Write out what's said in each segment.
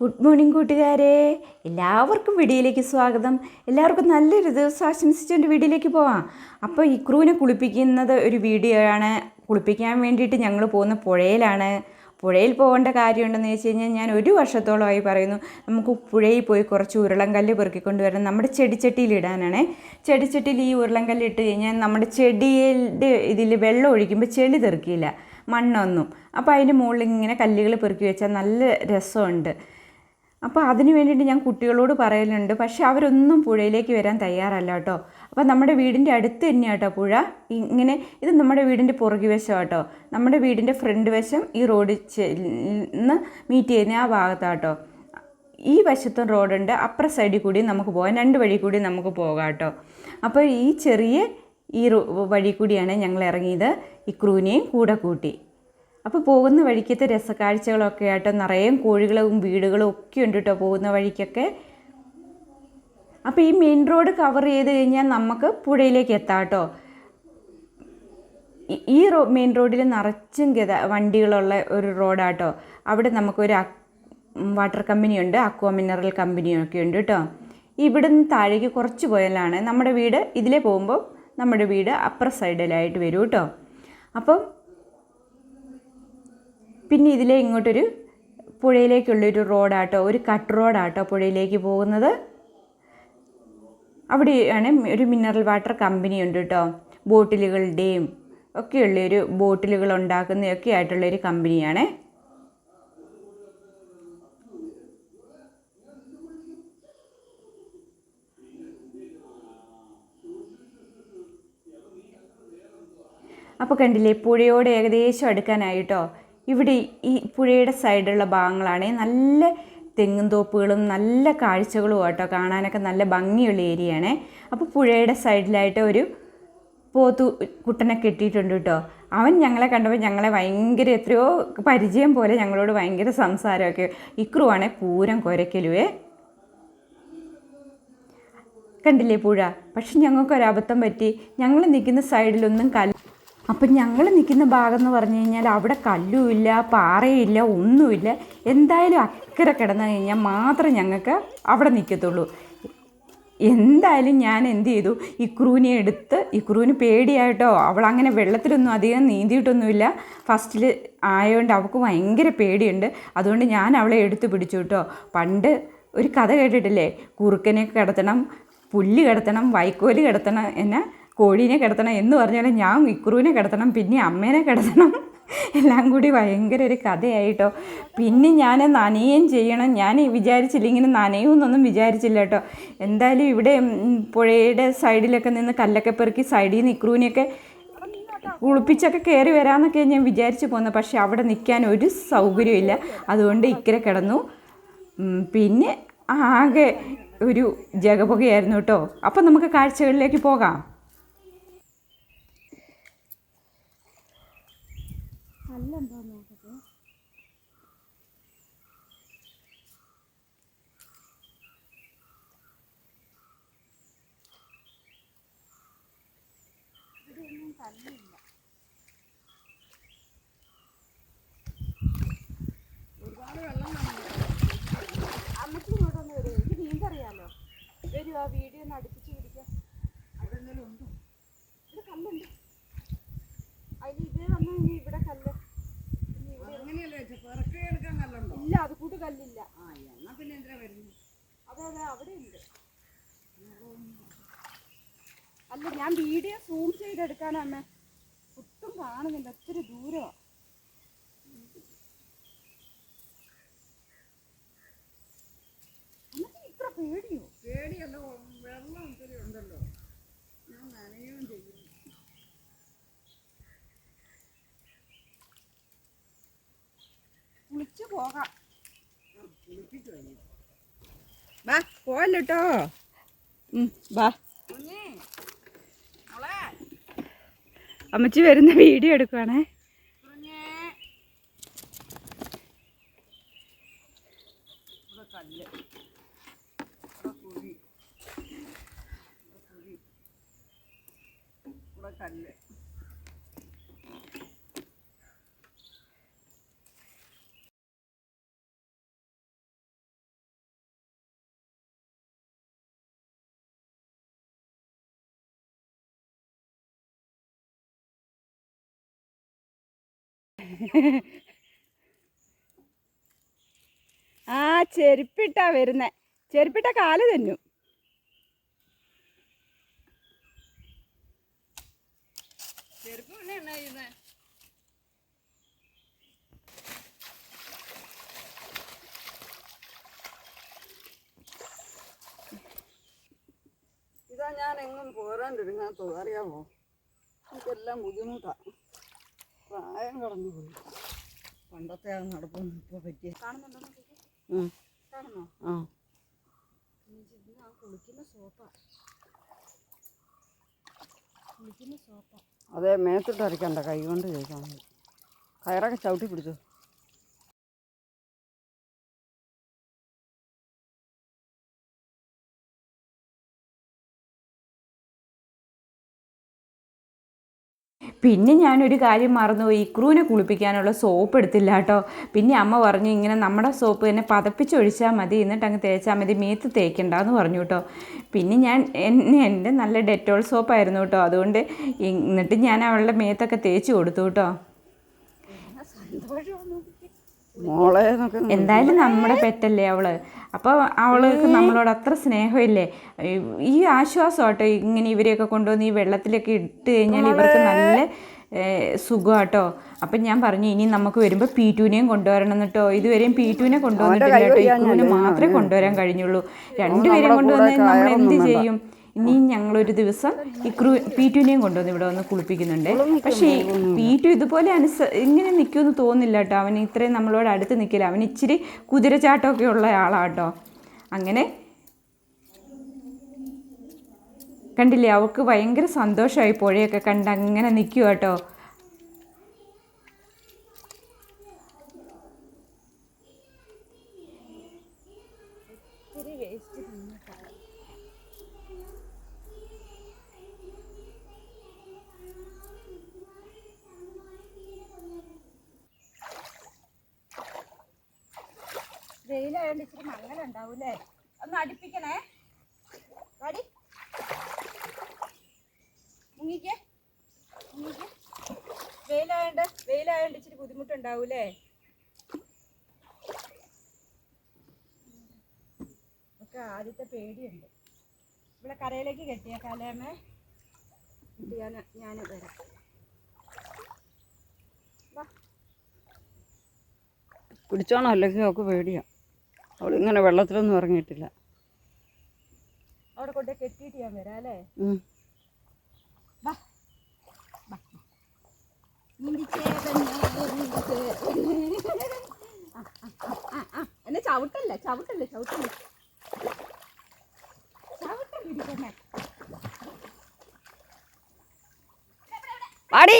Good morning കൂട്ടുകാരെ. എല്ലാവർക്കും വീഡിയോയിലേക്ക് സ്വാഗതം. എല്ലാവർക്കും നല്ലൊരു ദിവസം ആശംസിച്ചുകൊണ്ട് വീഡിയോയിലേക്ക് പോവാം. അപ്പോൾ ഈ ക്രൂവിനെ കുളിപ്പിക്കുന്നത് ഒരു വീഡിയോ ആണ്. കുളിപ്പിക്കാൻ വേണ്ടിയിട്ട് ഞങ്ങൾ പോകുന്ന പുഴയിലാണ്. പുഴയിൽ പോകേണ്ട കാര്യമുണ്ടെന്ന് വെച്ച് കഴിഞ്ഞാൽ ഞാൻ ഒരു വർഷത്തോളമായി പറയുന്നു നമുക്ക് പുഴയിൽ പോയി കുറച്ച് ഉരുളൻകല്ല് പെറുക്കിക്കൊണ്ട് വരണം. നമ്മുടെ ചെടിച്ചട്ടിയിൽ ഇടാനാണ്. ചെടിച്ചട്ടിയിൽ ഈ ഉരുളൻകല്ല് ഇട്ട് കഴിഞ്ഞാൽ നമ്മുടെ ചെടിയുടെ ഇതിൽ വെള്ളം ഒഴിക്കുമ്പോൾ ചെളി തെറിക്കില്ല മണ്ണൊന്നും. അപ്പോൾ അതിന്റെ മുകളിൽ ഇങ്ങനെ കല്ലുകൾ പെറുക്കി വെച്ചാൽ നല്ല രസമുണ്ട്. അപ്പോൾ അതിന് വേണ്ടിയിട്ട് ഞാൻ കുട്ടികളോട് പറയലുണ്ട്. പക്ഷേ അവരൊന്നും പുഴയിലേക്ക് വരാൻ തയ്യാറല്ല കേട്ടോ. അപ്പോൾ നമ്മുടെ വീടിന്റെ അടുത്ത് തന്നെയാണ് കേട്ടോ പുഴ. ഇങ്ങനെ ഇത് നമ്മുടെ വീടിന്റെ പുറകു വശം കേട്ടോ നമ്മുടെ വീടിന്റെ ഫ്രണ്ട് വശം ഈ റോഡ് നിന്ന് മീറ്റ് ചെയ്യുന്ന ആ ഭാഗത്താണ് കേട്ടോ ഈ വശത്തും റോഡുണ്ട്. അപ്പുറ സൈഡിൽ കൂടി നമുക്ക് പോകാം. രണ്ട് വഴി കൂടി നമുക്ക് പോകാം കേട്ടോ അപ്പോൾ ഈ ചെറിയ ഈ വഴി കൂടിയാണ് ഞങ്ങൾ ഇറങ്ങിയത്. ഈ ക്രൂനെയും കൂടെ കൂട്ടി. അപ്പോൾ പോകുന്ന വഴിക്കത്തെ രസക്കാഴ്ചകളൊക്കെ ആയിട്ട് നിറയെ കോഴികളും വീടുകളും ഒക്കെ ഉണ്ട് കേട്ടോ പോകുന്ന വഴിക്കൊക്കെ. അപ്പോൾ ഈ മെയിൻ റോഡ് കവർ ചെയ്ത് കഴിഞ്ഞാൽ നമുക്ക് പുഴയിലേക്ക് എത്താം കേട്ടോ ഈ- റോ മെയിൻ റോഡിൽ നിറച്ചും ഗത വണ്ടികളുള്ള ഒരു റോഡാട്ടോ അവിടെ നമുക്കൊരു വാട്ടർ കമ്പനിയുണ്ട് അക്വാ മിനറൽ കമ്പനിയൊക്കെ ഉണ്ട് കേട്ടോ ഇവിടെ നിന്ന് താഴേക്ക് കുറച്ച് പോയാലാണ് നമ്മുടെ വീട് ഇതിലേ പോകുമ്പോൾ നമ്മുടെ വീട് അപ്പർ സൈഡിലായിട്ട് വരും കേട്ടോ അപ്പം പിന്നെ ഇതിലെ ഇങ്ങോട്ടൊരു പുഴയിലേക്കുള്ളൊരു റോഡാട്ടോ ഒരു കട്ട് റോഡാട്ടോ പുഴയിലേക്ക് പോകുന്നത്. അവിടെയാണ് ഒരു മിനറൽ വാട്ടർ കമ്പനി ഉണ്ട് കേട്ടോ ബോട്ടിലുകളുടെയും ഒക്കെയുള്ളൊരു ബോട്ടിലുകൾ ഉണ്ടാക്കുന്നതൊക്കെ ആയിട്ടുള്ളൊരു കമ്പനിയാണ് അപ്പോൾ കണ്ടില്ലേ പുഴയോട് ഏകദേശം അടുക്കാനായിട്ടോ ഇവിടെ ഈ പുഴയുടെ സൈഡുള്ള ഭാഗങ്ങളാണ് നല്ല തെങ്ങും തോപ്പുകളും നല്ല കാഴ്ചകളും കേട്ടോ കാണാനൊക്കെ നല്ല ഭംഗിയുള്ള ഏരിയയാണ്. അപ്പോൾ പുഴയുടെ സൈഡിലായിട്ട് ഒരു പോത്തു കുട്ടനെ കെട്ടിയിട്ടുണ്ട് കേട്ടോ. അവൻ ഞങ്ങളെ കണ്ടപ്പോൾ ഞങ്ങളെ ഭയങ്കര എത്രയോ പരിചയം പോലെ ഞങ്ങളോട് ഭയങ്കര സംസാരമൊക്കെ. ഇക്രുവാണെ പൂരം കുരക്കലുവേ. കണ്ടില്ലേ പുഴ? പക്ഷെ ഞങ്ങൾക്ക് അബദ്ധം പറ്റി. ഞങ്ങൾ നിൽക്കുന്ന സൈഡിലൊന്നും കല്ല് അപ്പം ഞങ്ങൾ നിൽക്കുന്ന ഭാഗം എന്ന് പറഞ്ഞു കഴിഞ്ഞാൽ അവിടെ കല്ലുമില്ല പാറയില്ല ഒന്നുമില്ല എന്തായാലും അക്കരെ കിടന്നു കഴിഞ്ഞാൽ മാത്രം ഞങ്ങൾക്ക് അവിടെ നിൽക്കത്തുള്ളൂ എന്തായാലും ഞാൻ എന്ത് ചെയ്തു? ഇക്രൂവിനെ എടുത്ത് ഇക്രൂവിന് പേടിയായിട്ടോ? അവൾ അങ്ങനെ വെള്ളത്തിലൊന്നും അധികം നീന്തിയിട്ടൊന്നുമില്ല. ഫസ്റ്റിൽ ആയതുകൊണ്ട് അവൾക്ക് ഭയങ്കര പേടിയുണ്ട്. അതുകൊണ്ട് ഞാൻ അവളെ എടുത്ത് പിടിച്ചു കേട്ടോ. പണ്ട് ഒരു കഥ കേട്ടിട്ടില്ലേ? കുറുക്കനെ കിടത്തണം പുല്ല് കിടത്തണം വൈക്കോൽ കിടത്തണം എന്നെ കോഴീനെ കിടത്തണം എന്ന് പറഞ്ഞാൽ ഞാൻ ഇക്കുറുവിനെ കിടത്തണം പിന്നെ അമ്മേനെ കിടത്തണം. എല്ലാം കൂടി ഭയങ്കര ഒരു കഥയായിട്ടോ. പിന്നെ ഞാൻ നനയുകയും ചെയ്യണം. ഞാൻ വിചാരിച്ചില്ല ഇങ്ങനെ നനയുമെന്നൊന്നും വിചാരിച്ചില്ല കേട്ടോ. എന്തായാലും ഇവിടെ പുഴയുടെ സൈഡിലൊക്കെ നിന്ന് കല്ലൊക്കെ പെറുക്കി സൈഡിൽ നിന്ന് ഇക്രൂവിനെയൊക്കെ കുളിപ്പിച്ചൊക്കെ കയറി വരാമെന്നൊക്കെ ഞാൻ വിചാരിച്ചു പോകുന്നത് പക്ഷേ അവിടെ നിൽക്കാൻ ഒരു സൗകര്യമില്ല അതുകൊണ്ട് ഇക്കരെ കിടന്നു. പിന്നെ ആകെ ഒരു ജഗപുകയായിരുന്നു കേട്ടോ. അപ്പം നമുക്ക് കാഴ്ചകളിലേക്ക് പോകാം. അമ്മയ്ക്ക് ഇങ്ങോട്ടൊന്ന് വരും. എനിക്ക് നീന്തറിയാലോ വരും ആ വീഡിയോ ഒന്ന് അടുപ്പിച്ച് പിടിക്കാം. ഇവിടെ കല്ലുണ്ട്. അതിൽ ഇതേ വന്നു കഴിഞ്ഞാൽ ഇവിടെ കല്ല്. ഇല്ല അത് കൂട്ട് കല്ലില്ല. പിന്നെ എന്തിനാ വരുന്നു? അതെ അതെ അവിടെ ഉണ്ട്. അല്ല ഞാൻ വീഡിയോ സൂം ചെയ്തെടുക്കാനാ അമ്മ. ഒട്ടും കാണുന്നില്ല ഒത്തിരി ദൂരമാ അമ്മയ്ക്ക് ഇത്ര പേടിയോ? പേടിയല്ല വെള്ളം ഒത്തിരി ഉണ്ടല്ലോ. ഞാൻ നനയുകയും ചെയ്യും. കുളിച്ചു പോകാം. കുളിപ്പിച്ചു വാ വാ അമ്മച്ചി വരുന്ന വീഡിയോ എടുക്കുവാണേ. കല്ല് ഇവിടെ കുഴി ഇവിടെ കുഴി ഇവിടെ കല്ല് ആ ചെരുപ്പിട്ടാ വരുന്നേ. ചെരുപ്പിട്ട കാൽ തന്നു. ഇതാ ഞാൻ എങ്ങും പോരാണ്ടിരുന്നാത്തത് അറിയാമോ എനിക്കെല്ലാം ബുദ്ധിമുട്ടാണ് പ്രായം കടന്നു പോയി. പണ്ടത്തെ ആ നടപ്പൊന്നും ഇപ്പോൾ പറ്റിയ കാണുന്നുണ്ടോ ആ. കുളിക്കുന്ന സോപ്പാ കുളിക്കുന്ന സോപ്പാ അതെ മേത്തിട്ട് അരക്കണ്ട കൈ കൊണ്ട് ചോദിക്കാൻ മതി കയറൊക്കെ ചവിട്ടി പിടിച്ചു? പിന്നെ ഞാനൊരു കാര്യം മറന്നുപോയി. ഇക്രൂവിനെ കുളിപ്പിക്കാനുള്ള സോപ്പ് എടുത്തില്ല കേട്ടോ പിന്നെ അമ്മ പറഞ്ഞു ഇങ്ങനെ നമ്മുടെ സോപ്പ് തന്നെ പതപ്പിച്ചൊഴിച്ചാൽ മതി. എന്നിട്ട് അങ്ങ് തേച്ചാൽ മതി. മേത്ത് തേക്കണ്ടെന്ന് പറഞ്ഞു കേട്ടോ പിന്നെ ഞാൻ എന്നെ എന്റെ നല്ല ഡെറ്റോൾ സോപ്പായിരുന്നു കേട്ടോ അതുകൊണ്ട് എന്നിട്ട് ഞാൻ അവളുടെ മേത്തൊക്കെ തേച്ച് കൊടുത്തു കേട്ടോ മോളെ എന്തായാലും നമ്മുടെ പെറ്റല്ലേ അവൾ? അപ്പോൾ അവൾക്ക് നമ്മളോട് അത്ര സ്നേഹമില്ലേ? ഈ- ആശ്വാസം ഇങ്ങനെ ഇവരെയൊക്കെ കൊണ്ടുവന്ന് ഈ വെള്ളത്തിലൊക്കെ ഇട്ട് കഴിഞ്ഞാൽ ഇവർക്ക് നല്ല സുഖമാട്ടോ. അപ്പം ഞാൻ പറഞ്ഞു ഇനി നമുക്ക് വരുമ്പോൾ പി ടുവിനെയും കൊണ്ടുവരണം കേട്ടോ ഇതുവരെയും പി ടുവിനെ കൊണ്ടുവന്നിട്ടില്ല കേട്ടോ. ഇക്കുവിനെ മാത്രമേ കൊണ്ടുവരാൻ കഴിഞ്ഞുള്ളൂ. രണ്ടുപേരെയും കൊണ്ടുവന്നാൽ നമ്മൾ എന്ത് ചെയ്യും? ഇനി ഞങ്ങളൊരു ദിവസം ഈ പി പീറ്റുവിനെയും കൊണ്ടുവന്ന് ഇവിടെ വന്ന് കുളിപ്പിക്കുന്നുണ്ട്. പക്ഷേ പി ടു ഇതുപോലെ അനുസ ഇങ്ങനെ നിൽക്കുമെന്ന് തോന്നില്ല കേട്ടോ. അവൻ ഇത്രയും നമ്മളോട് അടുത്ത് നിൽക്കില്ല. അവൻ ഇച്ചിരി കുതിരച്ചാട്ടമൊക്കെ ഉള്ള ആളാട്ടോ. അങ്ങനെ കണ്ടില്ലേ അവൾക്ക് ഭയങ്കര സന്തോഷമായി പുഴയൊക്കെ കണ്ട് അങ്ങനെ നിൽക്കുക കേട്ടോ വെയിലായോണ്ട് ഇച്ചിരി മങ്ങലുണ്ടാവൂലേ ഒന്ന് അടുപ്പിക്കണേ. അടി മുങ്ങിക്കേ. മുങ്ങിക്കേ. വെയിലായോണ്ട് വെയിലായോണ്ട് ഇച്ചിരി ബുദ്ധിമുട്ടുണ്ടാവൂലേ ഒക്കെ ആദ്യത്തെ പേടിയുണ്ട്. ഇവിടെ കരയിലേക്ക് കെട്ടിയേക്കാലേമേ ഞാൻ ഞാൻ വരാം. കുടിച്ചോണോ അല്ലെങ്കിൽ അവൾക്ക് പേടിയാ. അവൾ ഇങ്ങനെ വെള്ളത്തിലൊന്നും ഇറങ്ങിയിട്ടില്ല. അവിടെ കൊണ്ട് കെട്ടിയിട്ട് ഞാൻ വരാം അല്ലേ? എന്നെ ചവിട്ടല്ല ചവിട്ടല്ലേ ചവിട്ടല്ലേ. ചവിട്ടല്ലേ പാടി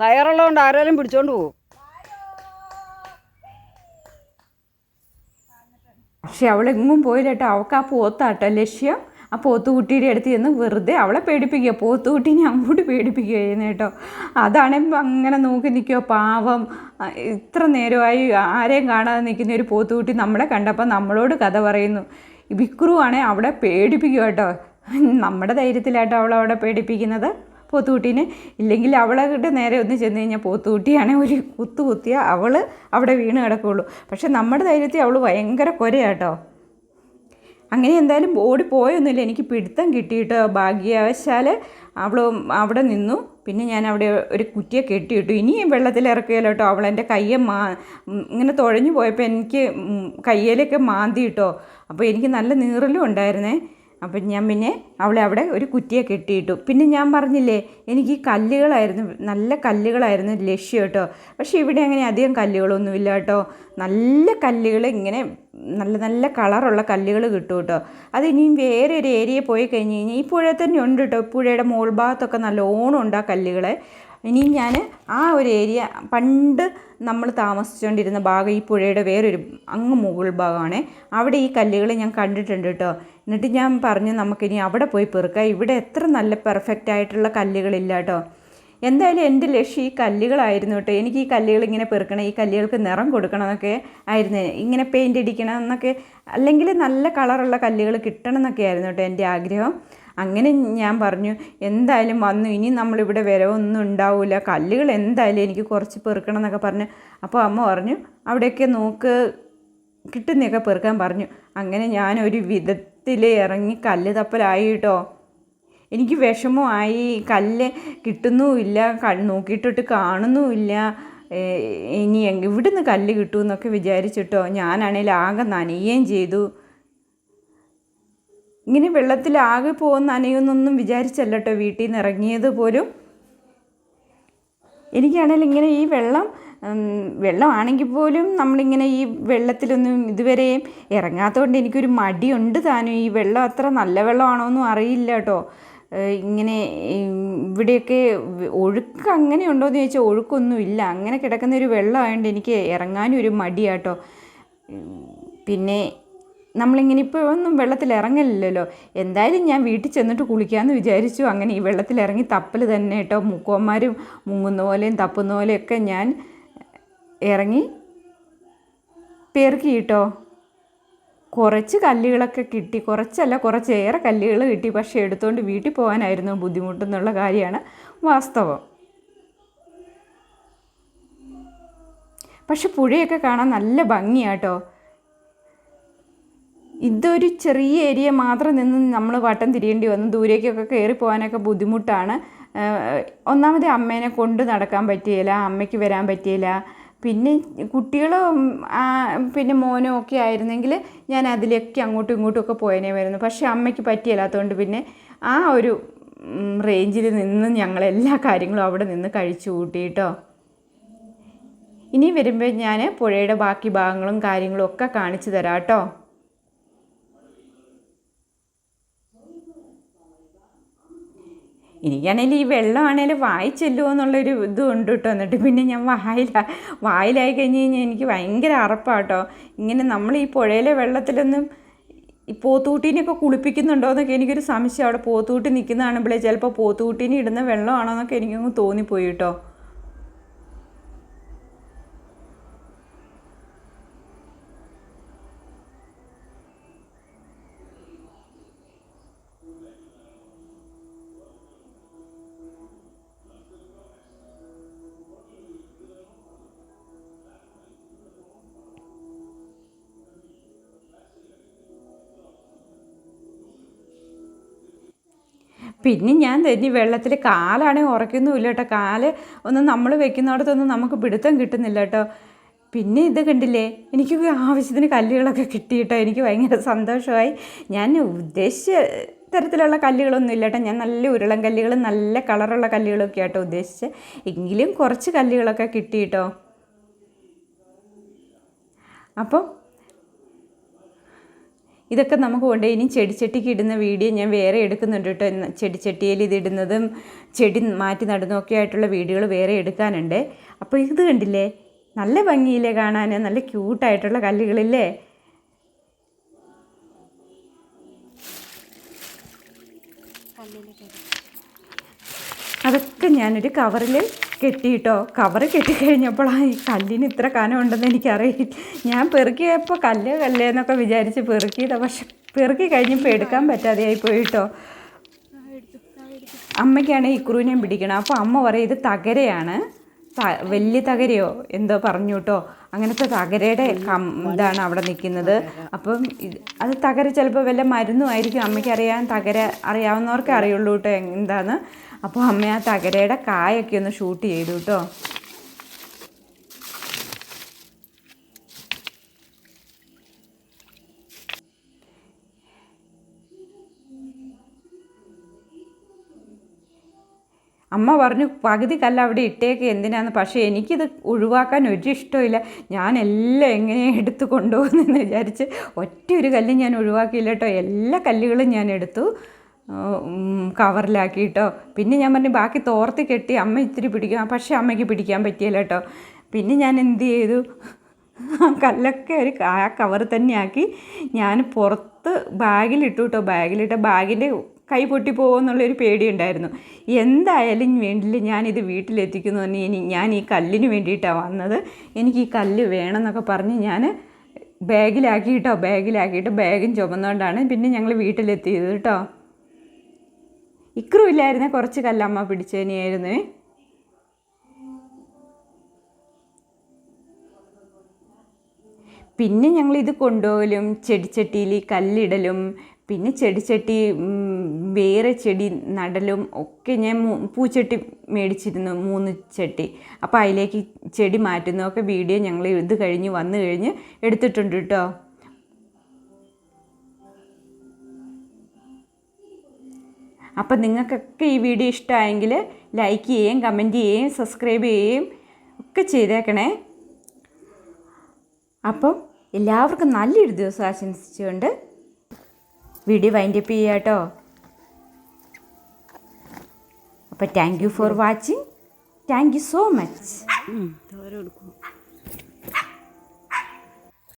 കയറുള്ളതുകൊണ്ട് ആരെങ്കിലും പിടിച്ചോണ്ട് പോകും പക്ഷെ അവളെങ്ങും പോയില്ല കേട്ടോ അവൾക്ക് ആ പോത്താട്ടോ ലക്ഷ്യം. ആ പോത്തുകുട്ടിയുടെ അടുത്ത് ചെന്ന് വെറുതെ അവളെ പേടിപ്പിക്കുക. പോത്തുകുട്ടീനെ അങ്ങോട്ട് പേടിപ്പിക്കുക ചെയ്യുന്നത് കേട്ടോ അതാണെങ്കിൽ അങ്ങനെ നോക്കി നിൽക്കുക. പാവം. ഇത്ര നേരമായി ആരെയും കാണാതെ നിൽക്കുന്ന ഒരു പോത്തുകുട്ടി നമ്മളെ കണ്ടപ്പോൾ നമ്മളോട് കഥ പറയുന്നു. വിക്രു ആണെങ്കിൽ അവിടെ പേടിപ്പിക്കുക കേട്ടോ. നമ്മുടെ ധൈര്യത്തിലായിട്ടോ അവളവിടെ പേടിപ്പിക്കുന്നത്. പോത്തുകുട്ടീനെ. ഇല്ലെങ്കിൽ അവളുടെ നേരെ ഒന്ന് ചെന്ന് കഴിഞ്ഞാൽ പോത്തുകുട്ടിയാണെങ്കിൽ ഒരു കുത്തു കുത്തിയാൽ അവൾ അവിടെ വീണ് കിടക്കുകയുള്ളൂ പക്ഷെ നമ്മുടെ ധൈര്യത്തിൽ അവൾ ഭയങ്കര കൊരയാട്ടോ. അങ്ങനെ എന്തായാലും ഓടി പോയൊന്നുമില്ല. എനിക്ക് പിടുത്തം കിട്ടിയിട്ട് ഭാഗ്യവശാൽ അവൾ അവിടെ നിന്നു. പിന്നെ ഞാൻ അവിടെ ഒരു കുറ്റിയെ കെട്ടിയിട്ടു. ഇനിയും വെള്ളത്തിൽ ഇറക്കുകയല്ലോ കേട്ടോ അവളെന്റെ കയ്യെ മാ ഇങ്ങനെ തുഴഞ്ഞു പോയപ്പോൾ എനിക്ക് കയ്യിലൊക്കെ മാന്തി കേട്ടോ അപ്പോൾ എനിക്ക് നല്ല നീറലും ഉണ്ടായിരുന്നേ. അപ്പം ഞാൻ പിന്നെ അവളെ അവിടെ ഒരു കുറ്റിയെ കെട്ടിയിട്ടു. പിന്നെ ഞാൻ പറഞ്ഞില്ലേ എനിക്ക് കല്ലുകളായിരുന്നു നല്ല കല്ലുകളായിരുന്നു ലക്ഷ്യം കേട്ടോ. പക്ഷേ ഇവിടെ അങ്ങനെ അധികം കല്ലുകളൊന്നുമില്ല കേട്ടോ. നല്ല കല്ലുകൾ ഇങ്ങനെ നല്ല നല്ല കളറുള്ള കല്ലുകൾ കിട്ടും കേട്ടോ. അത് ഇനിയും വേറെ ഒരു ഏരിയ പോയി കഴിഞ്ഞ് കഴിഞ്ഞാൽ ഈ പുഴ തന്നെ ഉണ്ട് കേട്ടോ. പുഴയുടെ മോൾ ഭാഗത്തൊക്കെ നല്ലോണം ഉണ്ട് ആ കല്ലുകളെ. ഇനിയും ഞാൻ ആ ഒരു ഏരിയ പണ്ട് നമ്മൾ താമസിച്ചുകൊണ്ടിരുന്ന ഭാഗം ഈ പുഴയുടെ വേറൊരു അങ്ങ് മുകൾ ഭാഗമാണ്. അവിടെ ഈ കല്ലുകൾ ഞാൻ കണ്ടിട്ടുണ്ട് കേട്ടോ. എന്നിട്ട് ഞാൻ പറഞ്ഞു നമുക്കിനി അവിടെ പോയി പെറുക്കാം. ഇവിടെ എത്ര നല്ല പെർഫെക്റ്റ് ആയിട്ടുള്ള കല്ലുകളില്ല കേട്ടോ എന്തായാലും എന്റെ ലക്ഷ്യം ഈ കല്ലുകളായിരുന്നു കേട്ടോ എനിക്ക് ഈ കല്ലുകൾ ഇങ്ങനെ പെറുക്കണം ഈ കല്ലുകൾക്ക് നിറം കൊടുക്കണം എന്നൊക്കെ ആയിരുന്നു. ഇങ്ങനെ പെയിന്റ് അടിക്കണം എന്നൊക്കെ അല്ലെങ്കിൽ നല്ല കളറുള്ള കല്ലുകൾ കിട്ടണം എന്നൊക്കെ ആയിരുന്നു കേട്ടോ എന്റെ ആഗ്രഹം. അങ്ങനെ ഞാൻ പറഞ്ഞു എന്തായാലും വന്നു. ഇനി നമ്മളിവിടെ വരവൊന്നും ഉണ്ടാവില്ല കല്ലുകൾ എന്തായാലും എനിക്ക് കുറച്ച് പെറുക്കണം എന്നൊക്കെ പറഞ്ഞു. അപ്പോൾ അമ്മ പറഞ്ഞു അവിടെയൊക്കെ നോക്ക് കിട്ടുന്നതൊക്കെ പെറുക്കാൻ പറഞ്ഞു. അങ്ങനെ ഞാനൊരു ഒരു വിധത്തിൽ ഇറങ്ങി കല്ല് തപ്പലായി കേട്ടോ എനിക്ക് വിഷമമായി. കല്ല് കിട്ടുന്നുമില്ല. നോക്കിയിട്ടിട്ട് കാണുന്നുമില്ല. ഇനി ഇവിടുന്ന് കല്ല് കിട്ടുമെന്നൊക്കെ വിചാരിച്ചിട്ടോ ഞാനാണെങ്കിൽ ആകെ നനയുകയും ചെയ്തു. ഇങ്ങനെ വെള്ളത്തിൽ ആകെ പോകുന്ന നനയുന്നൊന്നും വിചാരിച്ചല്ല വീട്ടിൽ നിന്ന് ഇറങ്ങിയത് പോലും. എനിക്കാണെങ്കിൽ ഇങ്ങനെ ഈ വെള്ളം വെള്ളമാണെങ്കിൽ പോലും നമ്മളിങ്ങനെ ഈ വെള്ളത്തിലൊന്നും ഇതുവരെയും ഇറങ്ങാത്തതുകൊണ്ട് എനിക്കൊരു മടിയുണ്ട് താനും. ഈ വെള്ളം അത്ര നല്ല വെള്ളമാണോ എന്നും അറിയില്ല കേട്ടോ ഇങ്ങനെ ഇവിടെയൊക്കെ ഒഴുക്ക് അങ്ങനെ ഉണ്ടോ എന്ന് ചോദിച്ചാൽ ഒഴുക്കൊന്നുമില്ല. അങ്ങനെ കിടക്കുന്ന ഒരു വെള്ളമായതുകൊണ്ട് എനിക്ക് ഇറങ്ങാനും ഒരു മടിയാട്ടോ പിന്നെ നമ്മളിങ്ങനെ ഇപ്പോൾ ഒന്നും വെള്ളത്തിൽ ഇറങ്ങലില്ലല്ലോ. എന്തായാലും ഞാൻ വീട്ടിൽ ചെന്നിട്ട് കുളിക്കാമെന്ന് വിചാരിച്ചു. അങ്ങനെ ഈ വെള്ളത്തിൽ ഇറങ്ങി തപ്പൽ തന്നെ കേട്ടോ മുക്കോന്മാരും മുങ്ങുന്ന പോലെയും തപ്പുന്ന പോലെയൊക്കെ ഞാൻ ഇറങ്ങി പെറുക്കി കേട്ടോ കുറച്ച് കല്ലുകളൊക്കെ കിട്ടി. കുറച്ചല്ല കുറച്ചേറെ കല്ലുകൾ കിട്ടി. പക്ഷേ എടുത്തുകൊണ്ട് വീട്ടിൽ പോകാനായിരുന്നു ബുദ്ധിമുട്ടെന്നുള്ള കാര്യമാണ് വാസ്തവം. പക്ഷെ പുഴയൊക്കെ കാണാൻ നല്ല ഭംഗിയാട്ടോ. ഇതൊരു ചെറിയ ഏരിയ മാത്രം നിന്ന് നമ്മൾ വട്ടം തിരിയേണ്ടി വന്നു. ദൂരേക്കൊക്കെ കയറി പോകാനൊക്കെ ബുദ്ധിമുട്ടാണ്. ഒന്നാമത് അമ്മേനെ കൊണ്ട് നടക്കാൻ പറ്റിയില്ല അമ്മയ്ക്ക് വരാൻ പറ്റിയില്ല പിന്നെ കുട്ടികളും പിന്നെ മോനും ഒക്കെ ആയിരുന്നെങ്കിൽ ഞാൻ അതിലേക്ക് അങ്ങോട്ടും ഇങ്ങോട്ടും ഒക്കെ പോയനേ വരുന്നു. പക്ഷേ അമ്മയ്ക്ക് പറ്റിയില്ലാത്തതുകൊണ്ട് പിന്നെ ആ ഒരു റേഞ്ചിൽ നിന്ന് ഞങ്ങൾ എല്ലാ കാര്യങ്ങളും അവിടെ നിന്ന് കഴിച്ചു കൂട്ടിയിട്ടോ ഇനി വരുമ്പോൾ ഞാൻ പുഴയുടെ ബാക്കി ഭാഗങ്ങളും കാര്യങ്ങളും ഒക്കെ കാണിച്ചു തരാം കേട്ടോ എനിക്കാണെങ്കിൽ ഈ വെള്ളമാണേലും വായി ചെല്ലുമോ എന്നുള്ളൊരു ഇതും ഉണ്ട് കേട്ടോ എന്നിട്ട് പിന്നെ ഞാൻ വായില വായിലായി കഴിഞ്ഞ് കഴിഞ്ഞാൽ എനിക്ക് ഭയങ്കര അറപ്പാട്ടോ. ഇങ്ങനെ നമ്മൾ ഈ പുഴയിലെ വെള്ളത്തിലൊന്നും ഈ പോത്തൂട്ടീനെയൊക്കെ കുളിപ്പിക്കുന്നുണ്ടോ എന്നൊക്കെ എനിക്കൊരു സംശയം. അവിടെ പോത്തൂട്ടി നിൽക്കുന്ന കാണുമ്പോഴേ ചിലപ്പോൾ പോത്തൂട്ടീനെ ഇടുന്ന വെള്ളമാണോ എന്നൊക്കെ എനിക്കങ്ങ് തോന്നിപ്പോയി കേട്ടോ. പിന്നെ ഞാൻ തന്നെ വെള്ളത്തിൽ കാലാണെങ്കിൽ ഉറയ്ക്കുന്നുമില്ല കേട്ടോ. കാൽ ഒന്നും നമ്മൾ വെക്കുന്നിടത്തൊന്നും നമുക്ക് പിടുത്തം കിട്ടുന്നില്ല കേട്ടോ. പിന്നെ ഇത് കണ്ടില്ലേ എനിക്ക് ആവശ്യത്തിന് കല്ലുകളൊക്കെ കിട്ടിയിട്ടോ എനിക്ക് ഭയങ്കര സന്തോഷമായി. ഞാൻ ഉദ്ദേശിച്ച തരത്തിലുള്ള കല്ലുകളൊന്നും ഇല്ല കേട്ടോ. ഞാൻ നല്ല ഉരുളൻ കല്ലുകളും നല്ല കളറുള്ള കല്ലുകളൊക്കെ ആട്ടോ ഉദ്ദേശിച്ചത് എങ്കിലും കുറച്ച് കല്ലുകളൊക്കെ കിട്ടിയിട്ടോ അപ്പോൾ അപ്പം ഇതൊക്കെ നമുക്ക് കൊണ്ട് ഇനി ചെടിച്ചട്ടിക്ക് ഇടുന്ന വീഡിയോ ഞാൻ വേറെ എടുക്കുന്നുണ്ട് കേട്ടോ. ചെടിച്ചട്ടിയിൽ ഇതിടുന്നതും ചെടി മാറ്റി നടുന്നതൊക്കെ ആയിട്ടുള്ള വീഡിയോകൾ വേറെ എടുക്കാനുണ്ട്. അപ്പോൾ ഇത് കണ്ടില്ലേ? നല്ല ഭംഗിയില്ലേ കാണാൻ? നല്ല ക്യൂട്ടായിട്ടുള്ള കല്ലുകളില്ലേ? അതൊക്കെ ഞാനൊരു കവറിൽ കെട്ടിയിട്ടോ? കവറ് കെട്ടിക്കഴിഞ്ഞപ്പോഴാണ് ഈ കല്ലിന് ഇത്ര കനം ഉണ്ടെന്ന് എനിക്കറിയില്ല. ഞാൻ പെറുക്കിയപ്പോൾ കല്ല് കല്ലേന്നൊക്കെ വിചാരിച്ച് പെറുക്കിയതാണ് പക്ഷെ പെറുക്കി കഴിഞ്ഞപ്പോൾ എടുക്കാൻ പറ്റാതെയായി പോയിട്ടോ അമ്മയ്ക്കാണ് ഇക്രൂനെയും പിടിക്കണം. അപ്പോൾ അമ്മ പറയും ഇത് തകരയാണ്. വലിയ തകരയോ എന്തോ പറഞ്ഞു കേട്ടോ അങ്ങനത്തെ തകരയുടെ ഇതാണ് അവിടെ നിൽക്കുന്നത്. അപ്പം അത് തകര ചിലപ്പോൾ വല്ല മരുന്നും ആയിരിക്കും. അമ്മയ്ക്ക് അറിയാൻ തകര അറിയാവുന്നവർക്കേ അറിയുള്ളൂ കേട്ടോ എന്താണ്. അപ്പോൾ അമ്മ ആ തകരയുടെ കായൊക്കെ ഒന്ന് ഷൂട്ട് ചെയ്തു കേട്ടോ. അമ്മ പറഞ്ഞു പകുതി കല്ല് അവിടെ ഇട്ടേക്ക് എന്തിനാന്ന്? പക്ഷേ എനിക്കിത് ഒഴിവാക്കാൻ ഒരു ഇഷ്ടമില്ല ഞാൻ എല്ലാം എങ്ങനെ എടുത്ത് കൊണ്ടുപോകുന്നെന്ന് വിചാരിച്ച് ഒറ്റ ഒരു കല്ല് ഞാൻ ഒഴിവാക്കിയില്ല കേട്ടോ എല്ലാ കല്ലുകളും ഞാൻ എടുത്തു കവറിലാക്കിയിട്ടോ. പിന്നെ ഞാൻ പറഞ്ഞു ബാക്കി തോർത്തി കെട്ടി അമ്മ ഇത്തിരി പിടിക്കാം പക്ഷേ അമ്മയ്ക്ക് പിടിക്കാൻ പറ്റിയില്ല കേട്ടോ പിന്നെ ഞാൻ എന്ത് ചെയ്തു? ആ കല്ലൊക്കെ ഒരു ആ കവർ തന്നെയാക്കി ഞാൻ പുറത്ത് ബാഗിലിട്ടു കേട്ടോ ബാഗിലിട്ട ബാഗിന്റെ കൈ പൊട്ടി പോകുമെന്നുള്ളൊരു പേടിയുണ്ടായിരുന്നു. എന്തായാലും വേണ്ടില്ല ഞാനിത് വീട്ടിലെത്തിക്കുന്നു പറഞ്ഞ് ഇനി ഞാൻ ഈ കല്ലിന് വേണ്ടിയിട്ടാണ് വന്നത്. എനിക്ക് ഈ കല്ല് വേണമെന്നൊക്കെ പറഞ്ഞ് ഞാൻ ബാഗിലാക്കിയിട്ടോ ബാഗിലാക്കിയിട്ട് ബാഗും ചുമന്നുകൊണ്ടാണ് പിന്നെ ഞങ്ങൾ വീട്ടിലെത്തിയത് കേട്ടോ. ഇക്രു ഇല്ലായിരുന്നേ കുറച്ച് കല്ലമ്മ പിടിച്ചതിനെയായിരുന്നേ പിന്നെ ഞങ്ങൾ ഇത് കൊണ്ടുപോകലും ചെടിച്ചട്ടിയിൽ കല്ലിടലും പിന്നെ ചെടിച്ചട്ടി വേറെ ചെടി നടലും ഒക്കെ ഞാൻ പൂച്ചട്ടി മേടിച്ചിരുന്നു മൂന്ന് ചട്ടി. അപ്പോൾ അതിലേക്ക് ചെടി മാറ്റുന്നതൊക്കെ വീഡിയോ ഞങ്ങൾ ഇത് കഴിഞ്ഞ് വന്നു കഴിഞ്ഞ് എടുത്തിട്ടുണ്ട് കേട്ടോ. അപ്പം നിങ്ങൾക്കൊക്കെ ഈ വീഡിയോ ഇഷ്ടമായെങ്കിൽ ലൈക്ക് ചെയ്യുകയും കമന്റ് ചെയ്യുകയും സബ്സ്ക്രൈബ് ചെയ്യുകയും ഒക്കെ ചെയ്തേക്കണേ. അപ്പം എല്ലാവർക്കും നല്ലൊരു ദിവസം ആശംസിച്ചുകൊണ്ട് വീഡിയോ വൈൻഡപ്പ് ചെയ്യാം കേട്ടോ അപ്പോൾ thank you for watching thank you so much